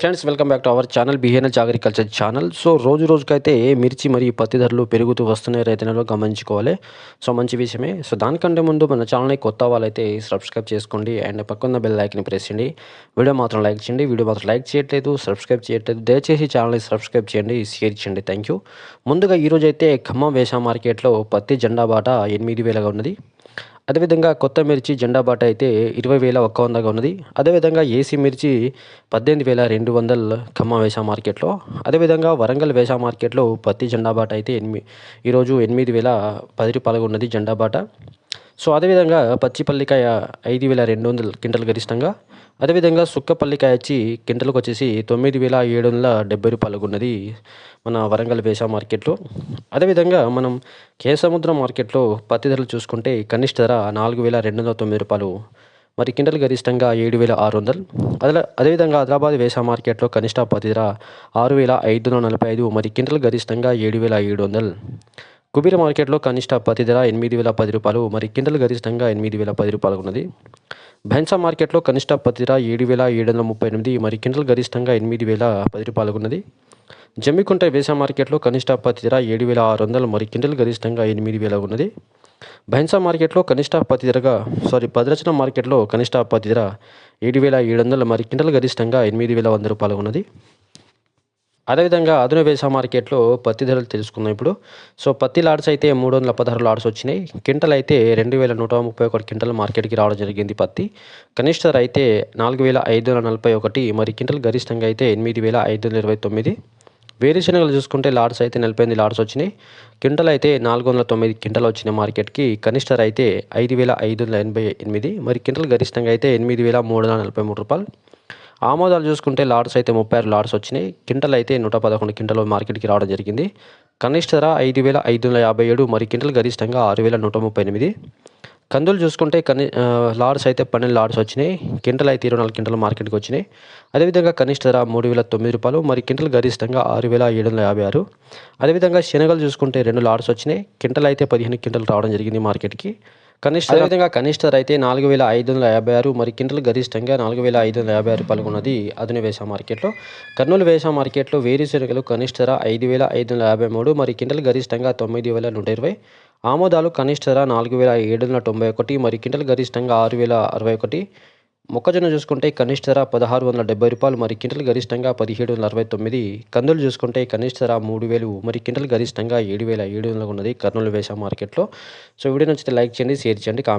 Friends welcome back to our channel బిహేనల్ agriculture channel so రోజు రోజుకైతే మిర్చి మరియు పత్తి ధరలు పెరుగుతూ వస్తున్నాయి రైతులలో గమనించుకోవాలి. సో మంచి విషయమే. సో దానికంటే ముందు మన ఛానల్ని కొత్త వాళ్ళైతే సబ్స్క్రైబ్ చేసుకోండి. అండ్ పక్కన బెల్ లైక్ని ప్రెస్ చేయండి. వీడియో మాత్రం లైక్ చేయండి. వీడియో మాత్రం లైక్ చేయట్లేదు సబ్స్క్రైబ్ చేయట్లేదు. దయచేసి ఛానల్ని సబ్స్క్రైబ్ చేయండి షేర్ చేయండి. థ్యాంక్ యూ ముందుగా ఈరోజు అయితే ఖమ్మం వేషా మార్కెట్లో పత్తి జెండా బాట ఎనిమిది వేలగా ఉన్నది. అదేవిధంగా కొత్త మిర్చి జెండా బాట అయితే ఇరవై వేల ఒక్క వందగా ఉన్నది. అదేవిధంగా ఏసీ మిర్చి పద్దెనిమిది వేల రెండు వందల ఖమ్మం వేసా మార్కెట్లో అదేవిధంగా వరంగల్ వేసా మార్కెట్లో పత్తి జెండా బాట అయితే ఎనిమిది ఈరోజు ఎనిమిది వేల పది రూపాయలుగా ఉన్నది జెండా బాట. సో అదేవిధంగా పచ్చిపల్లికాయ ఐదు వేల రెండు వందల క్వింటల్ గరిష్టంగా అదేవిధంగా సుక్కపల్లికాయ వచ్చి క్వింటల్కి వచ్చేసి తొమ్మిది వేల ఏడు వందల డెబ్బై రూపాయలకు ఉన్నది మన వరంగల్ వేసా మార్కెట్లో. అదేవిధంగా మనం కేసముద్రం మార్కెట్లో పత్తి ధరలు చూసుకుంటే కనిష్ట ధర నాలుగు వేల రెండు వందల తొమ్మిది రూపాయలు. మరి కింటల్ గరిష్టంగా ఏడు వేల ఆరు వందలు. అదే అదేవిధంగా హైదరాబాద్ వేసా మార్కెట్లో కనిష్ట పత్తి ధర ఆరు వేల ఐదు వందల నలభై ఐదు మరి క్వింటల్ గరిష్టంగా ఏడు వేల ఏడు వందలు. కుబీర మార్కెట్లో కనిష్ట పత్తి ధర ఎనిమిది వేల పది రూపాయలు మరి కింటల్ గరిష్టంగా ఎనిమిది వేల పది రూపాయలు ఉన్నది. భైన్సా మార్కెట్లో కనిష్ట పత్తి ధర ఏడు వేల ఏడు వందల ముప్పై ఎనిమిది మరి కింటల్ గరిష్టంగా ఎనిమిది వేల పది రూపాయలు ఉన్నది. జమ్మికుంట వేసా మార్కెట్లో కనిష్ట పత్తి ధర ఏడు వేల ఆరు వందలు మరి క్వింటల్ గరిష్టంగా ఎనిమిది వేల ఉన్నది. భైన్సా మార్కెట్లో కనిష్ట పత్తి ధరగా సారీ భద్రాచలం మార్కెట్లో కనిష్ట పత్తి ధర ఏడు వేల ఏడు వందల మరి క్వింటల్ గరిష్టంగా ఎనిమిది వేల వంద రూపాయలు ఉన్నది. అదేవిధంగా అదును వేసా మార్కెట్లో పత్తి ధరలు తెలుసుకుందాం ఇప్పుడు. సో పత్తి లాడ్స్ అయితే మూడు వందల పదహారు లాడ్స్ వచ్చినాయి. క్వింటల్ అయితే రెండు వేల నూట ముప్పై ఒకటి క్వింటల్ మార్కెట్కి రావడం జరిగింది పత్తి. కనిష్ట ధర అయితే నాలుగు వేల ఐదు వందల నలభై ఒకటి మరి క్వింటల్ గరిష్టంగా అయితే ఎనిమిది వేల ఐదు వందల ఇరవై తొమ్మిది. వేరుశనగలు చూసుకుంటే లాడ్స్ అయితే నలభై ఎనిమిది లాడ్స్ వచ్చినాయి. క్వింటల్ అయితే నాలుగు వందల తొమ్మిది క్వింటల్ వచ్చిన మార్కెట్కి. కనిష్టర్ అయితే ఐదు వేల ఐదు వందల ఎనభై ఎనిమిది. మరి క్వింటల్ గరిష్టంగా అయితే ఎనిమిది వేల మూడు వందల నలభై మూడు రూపాయలు. ఆమోదాలు చూసుకుంటే లాడ్స్ అయితే ముప్పై ఆరు లాడ్స్ వచ్చినాయి. క్వింటల్ అయితే నూట పదకొండు క్వింటల్ మార్కెట్కి రావడం జరిగింది. కనిష్ట ధర ఐదు వేల ఐదు వందల యాభై ఏడు. మరి క్వింటల్ గరిష్టంగా ఆరు వేల నూట ముప్పై ఎనిమిది. కందులు చూసుకుంటే కని లాడ్స్ అయితే పన్నెండు లాడ్స్ వచ్చినాయి. కింటల్ అయితే ఇరవై నాలుగు కింటలు మార్కెట్కి వచ్చినాయి. అదేవిధంగా కనిష్ట ధర మూడు వేల తొమ్మిది రూపాయలు మరి కింటలు గరిష్టంగా ఆరు వేల ఏడు వందల యాభై ఆరు. అదేవిధంగా శనగలు చూసుకుంటే రెండు లాడ్స్ వచ్చినాయి. కింటలు అయితే పదిహేను కింటలు రావడం జరిగింది మార్కెట్కి. కనిష్ట అదేవిధంగా కనిష్ట ధర అయితే నాలుగు వేల ఐదు వందల యాభై ఆరు మరి కింటల్ గరిష్టంగా నాలుగు వేల ఐదు వందల యాభై ఆరు పాల్గొన్నది అదును వేసా మార్కెట్లో. కర్నూలు వేసా మార్కెట్లో వేరుశనగలు కనిష్ట ధర ఐదు వేల ఐదు వందల యాభై మూడు మరి కింటల్ గరిష్టంగా తొమ్మిది వేల నూట ఇరవై. ఆమోదాలు కనిష్ట ధర నాలుగు వేల ఏడు వందల తొంభై ఒకటి మరి కింటల్ గరిష్టంగా ఆరు వేల అరవై ఒకటి. మొక్కజొన్న చూసుకుంటే కనిష్ట ధర పదహారు వందల డెబ్బై రూపాయలు మరి క్వింటల్ గరిష్టంగా పదిహేడు వందల అరవై తొమ్మిది. కందులు చూసుకుంటే కనిష్ట ధర మూడు వేలు మరి క్వింటల్ గరిష్టంగా ఏడు వేల ఏడు వందలు ఉన్నది కర్నూలు వేసా మార్కెట్లో. సో వీడియో నచ్చితే లైక్ చేయండి షేర్ చేయండి కామెంట్